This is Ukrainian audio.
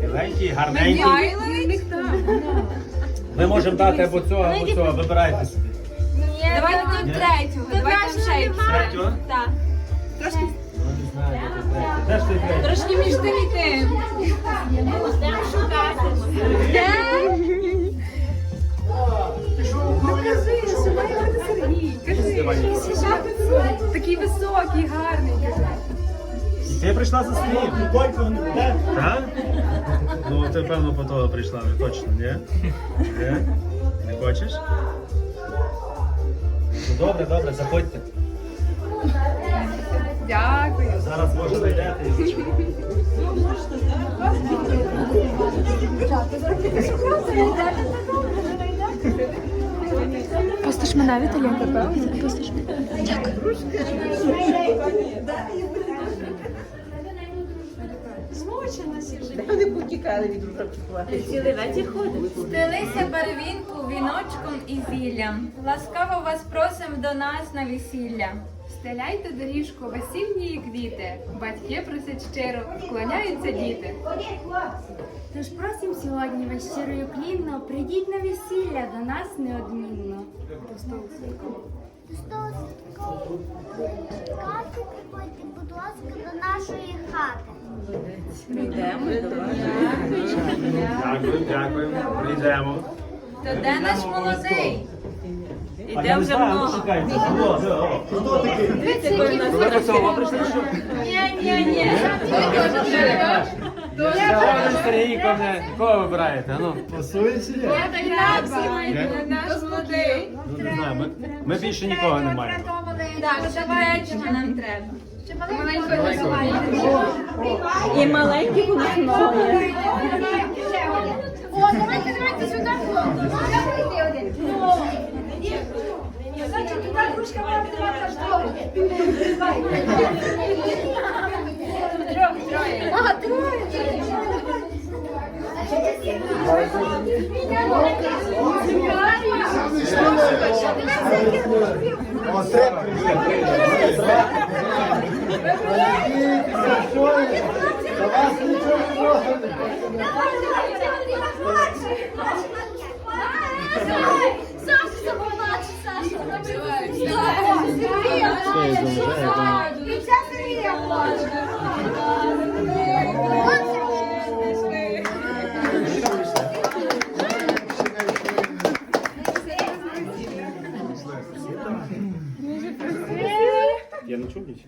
Біленький, гарненький. Ми можемо дати або цього, або цього. Вибирайте собі. Давайте третього. Давайте. Третього? Так. Ну, де ж той третій? Трошки між тим і тим. Де? Такий високий, гарний. Ти прийшла за своїм? Так? Ну, ти, певно, по того прийшла, вже точно, ні? Ні? Не хочеш? Ну, добре, добре, заходьте. Дякую. Зараз може зайдете і зачекайте. Пустиш мене Віталія? Пустиш мене. Дякую. Вони потікали від рукавчикувати. Цілий вечір ходить. Стелися барвінку віночком і зіллям. Ласкаво вас просим до нас на весілля. Стеляйте доріжку весільні квіти, батьки просять щиро, вклоняються діти. Тож просим сьогодні вас щирою клінно, прийдіть на весілля до нас неодмінно. До столу. Приходьте, будь ласка, до нашої хати. Дякую, дякую. Прийдемо. То де наш молодий? Іде вже много. Алло. Ви по цьому прийшли? Ні, ні, ні. Сергій каже, кого вибираєте? Ну, Наш молодий. ну не знаю, ми, ми більше нікого не маємо. Так, ще третього нам треба. І маленькі будуть ноги. О, давайте, давайте сюди. Давайте один. Аж троє. Ага, Evimize, evden. Geçen sene iyi yaptılar. Я на чем здесь?